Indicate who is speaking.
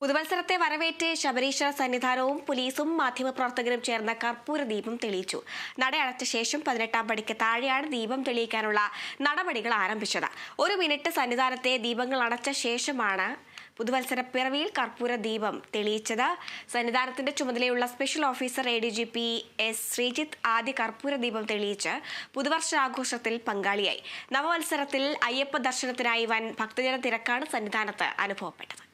Speaker 1: പുതുവത്സരത്തെ വരവേറ്റ് ശബരീശ്വര സന്നിധാനവും പോലീസും മാധ്യമപ്രവർത്തകരും ചേർന്ന കർപ്പൂര ദീപം തെളിയിച്ചു. നട അടച്ച ശേഷം പതിനെട്ടാം പടിക്ക് താഴെയാണ് ദീപം തെളിയിക്കാനുള്ള നടപടികൾ ആരംഭിച്ചത്. ഒരു മിനിറ്റ് സന്നിധാനത്തെ ദീപങ്ങൾ അടച്ച ശേഷമാണ് പുതുവത്സര പിറവിയിൽ കർപ്പൂര ദീപം തെളിയിച്ചത്. സന്നിധാനത്തിന്റെ ചുമതലയുള്ള special officer A D G P S Sreejith ആദ്യ കർപ്പൂര ദീപം തെളിയിച്ച് പുതുവർഷാഘോഷത്തിൽ പങ്കാളിയായി. നവവത്സരത്തിൽ അയ്യപ്പ ദർശനത്തിനായി വൻ ഭക്തജന തിരക്കാണ് സന്നിധാനത്ത് അനുഭവപ്പെട്ടത്.